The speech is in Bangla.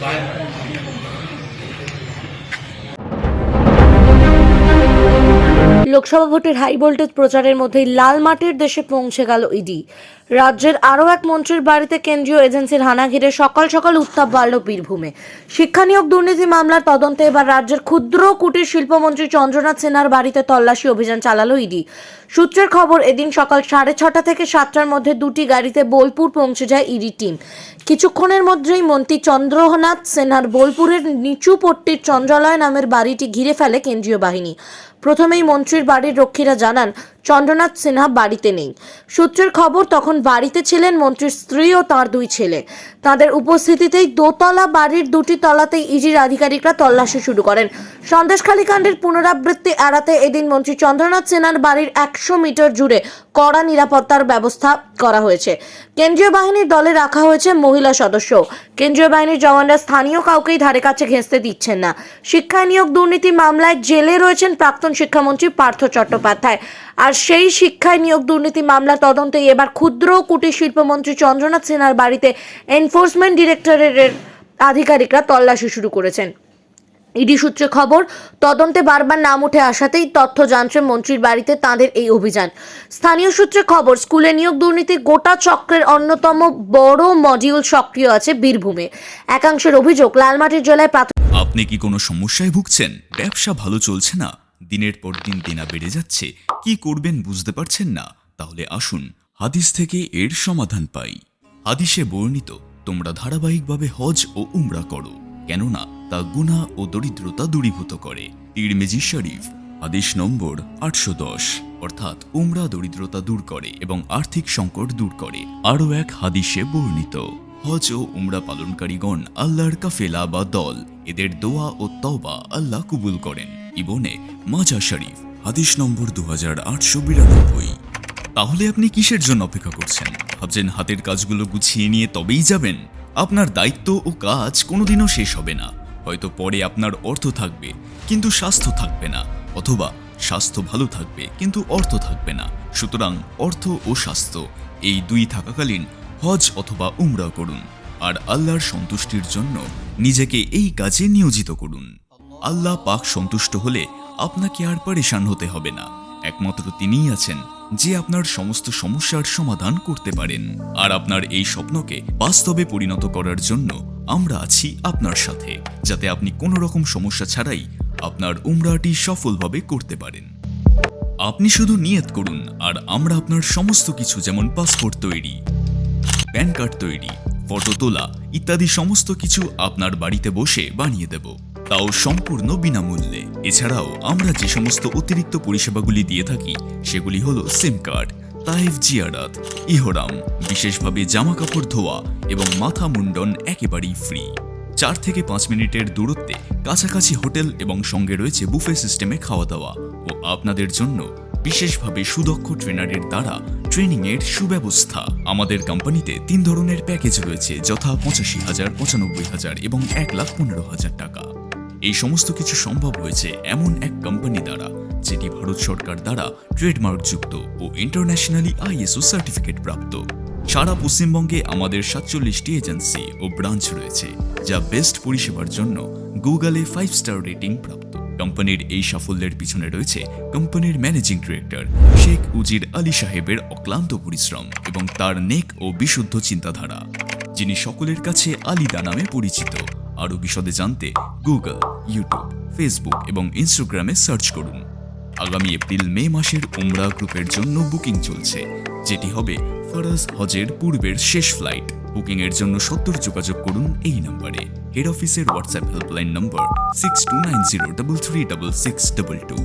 来。লোকসভা ভোটের হাই ভোল্টেজ প্রচারের মধ্যেই লাল মাটির দেশে পৌঁছে গেল ইডি। রাজ্যের আরও এক মন্ত্রীর বাড়িতে কেন্দ্রীয় এজেন্সির হানা ঘিরে সকাল সকাল উত্তাপ বাড়ল বীরভূমে। শিক্ষা নিয়োগ দুর্নীতি মামলার তদন্তে এবার রাজ্যের ক্ষুদ্র কুটির শিল্পমন্ত্রী চন্দ্রনাথ সিনহার বাড়িতে তল্লাশি অভিযান চালালো ইডি। সূত্রের খবর, এদিন সকাল সাড়ে ছটা থেকে সাতটার মধ্যে দুটি গাড়িতে বোলপুর পৌঁছে যায় ইডি টিম। কিছুক্ষণের মধ্যেই মন্ত্রী চন্দ্রনাথ সিনহার বোলপুরের নিচু পট্টির চন্দ্রালয় নামের বাড়িটি ঘিরে ফেলে কেন্দ্রীয় বাহিনী। প্রথমেই মন্ত্রীর বাড়ির রক্ষীরা জানান চন্দ্রনাথ সিনহা বাড়িতে নেই। সূত্রের খবর, তখন বাড়িতে ছিলেন মন্ত্রীর স্ত্রী ও তার দুই ছেলে। তাদের উপস্থিতিতেই দোতলা বাড়ির দুটি তলাতেই ইজির আধিকারিকরা তল্লাশি শুরু করেন। সন্দেশখালী কাণ্ডের পুনরাবৃত্তি এড়াতে এদিন মন্ত্রী চন্দ্রনাথ সিনহার বাড়ির একশো মিটার জুড়ে কড়া নিরাপত্তার ব্যবস্থা করা হয়েছে। কেন্দ্রীয় বাহিনীর দলে রাখা হয়েছে মহিলা সদস্য। কেন্দ্রীয় বাহিনীর জওয়ানরা স্থানীয় কাউকেই ধারে কাছে ঘেঁচতে দিচ্ছেন না। শিক্ষা নিয়োগ দুর্নীতি মামলায় জেলে রয়েছেন প্রাক্তন শিক্ষামন্ত্রী পার্থ চট্টোপাধ্যায়। আর সেই শিক্ষায় নিয়োগ দুর্নীতি মামলা তদন্তে এবার ক্ষুদ্র কুটির শিল্পমন্ত্রী চন্দ্রনাথ সিনহার বাড়িতে এনফোর্সমেন্ট ডিরেক্টরেটের আধিকারিকরা তল্লাশি শুরু করেছেন। ইডি সূত্রে খবর, তদন্তে বারবার নাম উঠে আসাতেই তথ্য জানছে মন্ত্রীর বাড়িতে তাদের এই অভিযান। স্থানীয় সূত্রে খবর, স্কুলে নিয়োগ দুর্নীতি গোটা চক্রের অন্যতম বড় মডিউল সক্রিয় আছে বীরভূমে। একাংশের অভিযোগ, লালমাটির জেলায় আপনি কি কোনো সমস্যায় ভুগছেন? ব্যবসা ভালো চলছে না? দিনের পর দিন দেনা বেড়ে যাচ্ছে। কি করবেন বুঝতে পারছেন না? তাহলে আসুন, হাদিস থেকে এর সমাধান পাই। হাদিসে বর্ণিত, তোমরা ধারাবাহিকভাবে হজ ও উমরা করো, কেননা তা গুনাহ ও দরিদ্রতা দূরীভূত করে। তিরমেজি শরীফ, হাদিস নম্বর আটশো দশ। অর্থাৎ উমরা দরিদ্রতা দূর করে এবং আর্থিক সংকট দূর করে। আরও এক হাদিসে বর্ণিত, হজ ও উমরা পালনকারীগণ আল্লাহর কাফেলা বা দল, এদের দোয়া ও তওবা আল্লাহ কবুল করেন। ইবনে মাজা শরীফ, হাদিস নম্বর দু হাজার আটশো বিরানব্বই। তাহলে আপনি কিসের জন্য অপেক্ষা করছেন? ভাবছেন হাতের কাজগুলো গুছিয়ে নিয়ে তবেই যাবেন? আপনার দায়িত্ব ও কাজ কোনোদিনও শেষ হবে না। হয়তো পরে আপনার অর্থ থাকবে, কিন্তু স্বাস্থ্য থাকবে না, অথবা স্বাস্থ্য ভালো থাকবে, কিন্তু অর্থ থাকবে না। সুতরাং অর্থ ও স্বাস্থ্য, এই দুই থাকাকালীন হজ অথবা উমরা করুন। আর আল্লাহর সন্তুষ্টির জন্য নিজেকে এই কাজে নিয়োজিত করুন। আল্লাহ পাক সন্তুষ্ট হলে আপনাকে আর পরেশান হতে হবে না। একমাত্র তিনিই আছেন যে আপনার সমস্ত সমস্যার সমাধান করতে পারেন। আর আপনার এই স্বপ্নকে বাস্তবে পরিণত করার জন্য আমরা আছি আপনার সাথে, যাতে আপনি কোনো রকম সমস্যা ছাড়াই আপনার উমরাটি সফলভাবে করতে পারেন। আপনি শুধু নিয়ত করুন, আর আমরা আপনার সমস্ত কিছু যেমন পাসপোর্ট তৈরি, প্যান কার্ড তৈরি, ফটো তোলা ইত্যাদি সমস্ত কিছু আপনার বাড়িতে বসে বানিয়ে দেব। তাও সম্পূর্ণ বিনামূল্যে। এছাড়াও আমরা যে সমস্ত অতিরিক্ত পরিষেবাগুলি দিয়ে থাকি, সেগুলি হলো সিম কার্ড, তাইফ জিয়ারাত, ইহরাম, বিশেষভাবে জামা কাপড় ধোয়া এবং মাথা মুন্ডন একেবারেই ফ্রি। চার থেকে পাঁচ মিনিটের দূরত্বে কাছাকাছি হোটেল এবং সঙ্গে রয়েছে বুফে সিস্টেমে খাওয়া দাওয়া ও আপনাদের জন্য বিশেষভাবে সুদক্ষ ট্রেনারের দ্বারা ট্রেনিংয়ের সুব্যবস্থা। আমাদের কোম্পানিতে তিন ধরনের প্যাকেজ রয়েছে, যথা পঁচাশি হাজার, পঁচানব্বই হাজার এবং এক লাখ পনেরো হাজার টাকা। এই সমস্ত কিছু সম্ভব হয়েছে এমন এক কোম্পানি দ্বারা, যেটি ভারত সরকার দ্বারা ট্রেডমার্কযুক্ত ও ইন্টারন্যাশনালি আইএসও সার্টিফিকেট প্রাপ্ত সারা পশ্চিমবঙ্গে আমাদের সাতচল্লিশটি এজেন্সি ও ব্রাঞ্চ রয়েছে, যা বেস্ট পরিষেবার জন্য গুগলে ফাইভ স্টার রেটিং প্রাপ্ত। কোম্পানির এই সাফল্যের পিছনে রয়েছে কোম্পানির ম্যানেজিং ডিরেক্টর শেখ উজির আলী সাহেবের অক্লান্ত পরিশ্রম এবং তার নেক ও বিশুদ্ধ চিন্তাধারা, যিনি সকলের কাছে আলিদা নামে পরিচিত। আরও বিশদে জানতে গুগল ইউটিউব ফেসবুক এবং ইনস্টাগ্রামে সার্চ করুন। আগামী এপ্রিল, মে মাসের উমরা গ্রুপের জন্য বুকিং চলছে, যেটি হবে ফরাজ হজের পূর্বের শেষ ফ্লাইট বুকিংয়ের জন্য সত্তর যোগাযোগ করুন এই নম্বরে। হেড অফিসের WhatsApp helpline number six two nine zero double three double six double two